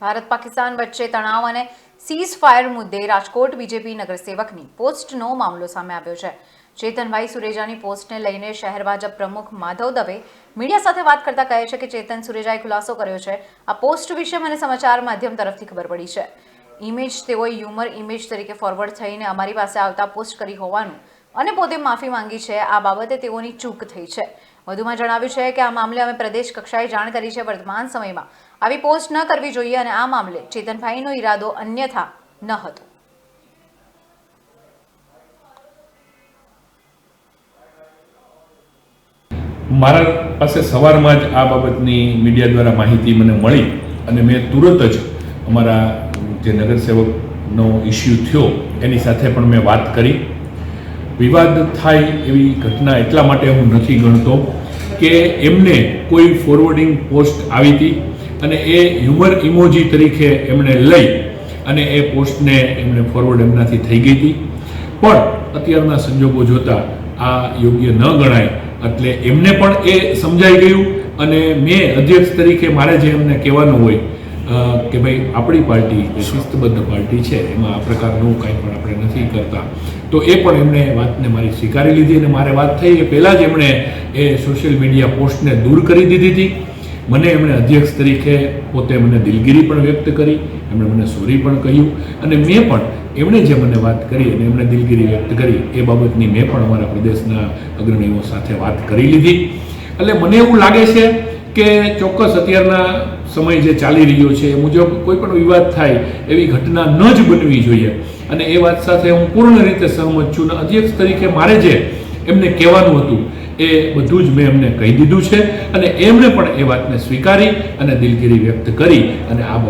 ભારત પાકિસ્તાન વચ્ચે તણાવ અને સીઝ ફાયર મુદ્દે રાજકોટ બીજેપી નગરસેવકની પોસ્ટનો મામલો સામે આવ્યો છે. ચેતનભાઈ સુરેજાની પોસ્ટને લઈને શહેર ભાજપ પ્રમુખ માધવ દવે મીડિયા સાથે વાત કરતા કહે છે કે ચેતન સુરેજાએ ખુલાસો કર્યો છે. આ પોસ્ટ વિશે મને સમાચાર માધ્યમ તરફથી ખબર પડી છે. ઇમેજ તેઓએ હ્યુમર ઇમેજ તરીકે ફોરવર્ડ થઈને અમારી પાસે આવતા પોસ્ટ કરી હોવાનું અને પોતે માફી માંગી છે. આ બાબતે તેઓની ચૂક થઈ છે. વધુમાં જણાવ્યું છે કે આ મામલે અમે પ્રદેશ કક્ષાએ જાણ કરી છે. વર્તમાન સમયમાં આવી પોસ્ટ ન કરવી જોઈએ અને આ મામલે ચેતનભાઈનો ઈરાદો અન્યથા ન હતો. મારા પાસે સવારમાં જ આ બાબતની મીડિયા દ્વારા માહિતી મને મળી અને મેં તુરંત જ અમારા જે નગરસેવકનો ઇસ્યુ થયો એની સાથે પણ મેં વાત કરી. વિવાદ થાય એવી ઘટના એટલા માટે હું નથી ગણતો કે એમને કોઈ ફોરવર્ડિંગ પોસ્ટ આવી હતી અને એ હ્યુમર ઇમોજી તરીકે એમણે લઈ અને એ પોસ્ટને એમને ફોરવર્ડ એમનાથી થઈ ગઈ હતી. પણ અત્યારના સંજોગો જોતા આ યોગ્ય ન ગણાય એટલે એમને પણ એ સમજાઈ ગયું અને મેં અધ્યક્ષ તરીકે મારે જે એમને કહેવાનું હોય કે ભાઈ આપણી પાર્ટી જે શિસ્તબદ્ધ પાર્ટી છે, એમાં આ પ્રકારનું કાંઈ પણ આપણે નથી કરતા. તો એ પણ એમણે વાતને મારી સ્વીકારી લીધી અને મારે વાત થઈ એ પહેલાં જ એમણે એ સોશિયલ મીડિયા પોસ્ટને દૂર કરી દીધી હતી. મને એમણે અધ્યક્ષ તરીકે પોતે મને દિલગીરી પણ વ્યક્ત કરી, એમણે મને સોરી પણ કહ્યું અને મેં પણ એમણે જે મને વાત કરી અને એમણે દિલગીરી વ્યક્ત કરી એ બાબતની મેં પણ અમારા પ્રદેશના અગ્રણીઓ સાથે વાત કરી લીધી. એટલે મને એવું લાગે છે કે ચોક્કસ અત્યારના સમય જે ચાલી રહ્યો છે એ મુજબ કોઈ પણ વિવાદ થાય એવી ઘટના ન જ બનવી જોઈએ. અને એ વાત સાથે હું પૂર્ણ રીતે સહમત છું અને અધ્યક્ષ તરીકે મારે જે એમને કહેવાનું હતું એ બધું જ મેં એમને કહી દીધું છે અને એમણે પણ એ વાતને સ્વીકારી અને દિલગીરી વ્યક્ત કરી અને આ